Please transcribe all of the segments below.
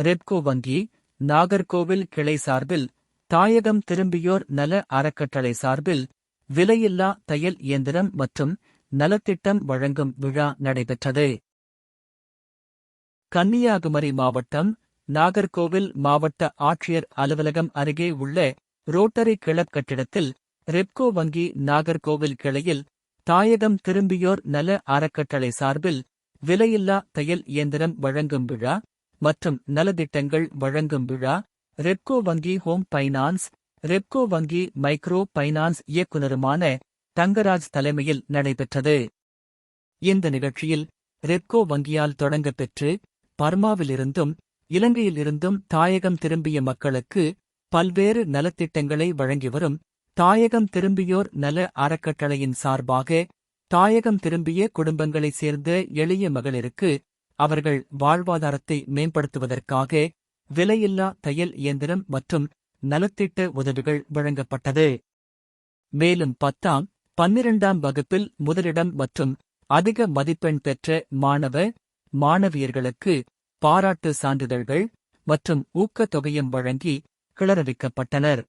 ரெப்கோ வங்கி நாகர்கோவில் கிளை சார்பில் தாயகம் திரும்பியோர் நல அறக்கட்டளை சார்பில் விலையில்லா தையல் இயந்திரம் மற்றும் நலத்திட்டம் வழங்கும் விழா நடைபெற்றது. கன்னியாகுமரி மாவட்டம் நாகர்கோவில் மாவட்ட ஆட்சியர் அலுவலகம் அருகே உள்ள ரோட்டரி கிளப் கட்டிடத்தில் ரெப்கோ வங்கி நாகர்கோவில் கிளையில் தாயகம் திரும்பியோர் நல அறக்கட்டளை சார்பில் விலையில்லா தையல் இயந்திரம் வழங்கும் விழா மற்றும் நலத்திட்டங்கள் வழங்கும் விழா ரெப்கோ வங்கி ஹோம் பைனான்ஸ் ரெப்கோ வங்கி மைக்ரோ பைனான்ஸ் இயக்குனருமான தங்கராஜ் தலைமையில் நடைபெற்றது. இந்த நிகழ்ச்சியில் ரெப்கோ வங்கியால் தொடங்கப் பெற்று பர்மாவிலிருந்தும் இலங்கையிலிருந்தும் தாயகம் திரும்பிய மக்களுக்கு பல்வேறு நலத்திட்டங்களை வழங்கி வரும் தாயகம் திரும்பியோர் நல அறக்கட்டளையின் சார்பாக தாயகம் திரும்பிய குடும்பங்களைச் சேர்ந்த எளிய மகளிருக்கு அவர்கள் வாழ்வாதாரத்தை மேம்படுத்துவதற்காக விலையில்லா தையல் இயந்திரம் மற்றும் நலத்திட்ட உதவிகள் வழங்கப்பட்டது. மேலும் பத்தாம் பன்னிரண்டாம் வகுப்பில் முதலிடம் மற்றும் அதிக மதிப்பெண் பெற்ற மாணவ மாணவியர்களுக்கு பாராட்டு சான்றிதழ்கள் மற்றும் ஊக்கத்தொகையும் வழங்கி கிளறவிக்கப்பட்டனர்.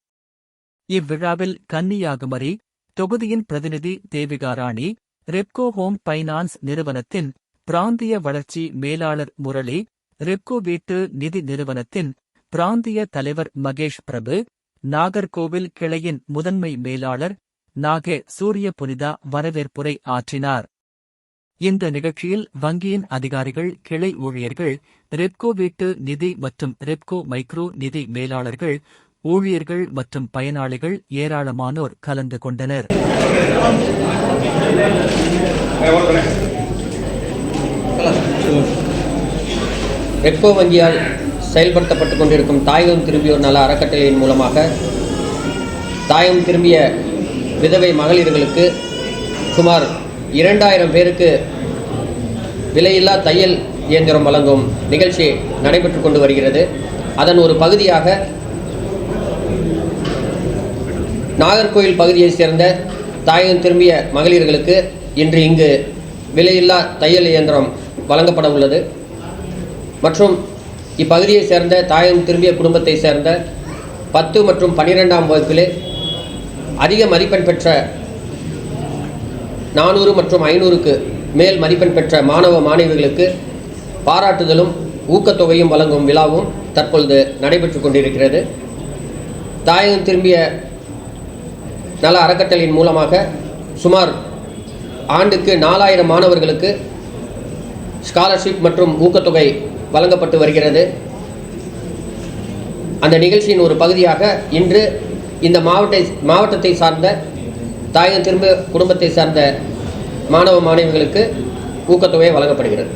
இவ்விழாவில் கன்னியாகுமரி தொகுதியின் பிரதிநிதி தேவிகா ராணி ரெப்கோ ஹோம் பைனான்ஸ் நிறுவனத்தின் பிராந்திய வளர்ச்சி மேலாளர் முரளி ரெப்கோ வீட்டு நிதி நிறுவனத்தின் பிராந்திய தலைவர் மகேஷ் பிரபு நாகர்கோவில் கிளையின் முதன்மை மேலாளர் நாகே சூரிய புனிதா வரவேற்புரை ஆற்றினார். இந்த நிகழ்ச்சியில் வங்கியின் அதிகாரிகள் கிளை ஊழியர்கள் ரெப்கோ வீட்டு நிதி மற்றும் ரெப்கோ மைக்ரோ நிதி மேலாளர்கள் ஊழியர்கள் மற்றும் பயனாளிகள் ஏராளமானோர் கலந்து கொண்டனர். ரெப்கோ வங்கியால் செயல்படுத்தப்பட்டு கொண்டிருக்கும் தாயகம் திரும்பியோர் நல அறக்கட்டளையின் மூலமாக தாயகம் திரும்பிய விதவை மகளிர்களுக்கு சுமார் இரண்டாயிரம் பேருக்கு விலையில்லா தையல் இயந்திரம் வழங்கும் நிகழ்ச்சி நடைபெற்று கொண்டு வருகிறது. அதன் ஒரு பகுதியாக நாகர்கோவில் பகுதியைச் சேர்ந்த தாயகம் திரும்பிய மகளிர்களுக்கு இன்று இங்கு விலையில்லா தையல் இயந்திரம் வழங்கப்பட உள்ளது. மற்றும் இப்பகுதியைச் சேர்ந்த தாயம் திரும்பிய குடும்பத்தை சேர்ந்த பத்து மற்றும் பன்னிரெண்டாம் வகுப்பிலே அதிக மதிப்பெண் பெற்ற நானூறு மற்றும் ஐநூறுக்கு மேல் மதிப்பெண் பெற்ற மாணவ மாணவிகளுக்கு பாராட்டுதலும் ஊக்கத்தொகையும் வழங்கும் விழாவும் தற்பொழுது நடைபெற்று கொண்டிருக்கிறது. தாயகம் திரும்பிய நல அறக்கட்டளையின் மூலமாக சுமார் ஆண்டுக்கு நாலாயிரம் மாணவர்களுக்கு ஸ்காலர்ஷிப் மற்றும் ஊக்கத்தொகை வழங்கப்பட்டு வருகிறது. அந்த நிகழ்ச்சியின் ஒரு பகுதியாக இன்று இந்த மாவட்ட மாவட்டத்தை சார்ந்த தாயகம் திரும்ப குடும்பத்தை சார்ந்த மாணவ மாணவிகளுக்கு ஊக்கத்தொகை வழங்கப்படுகிறது.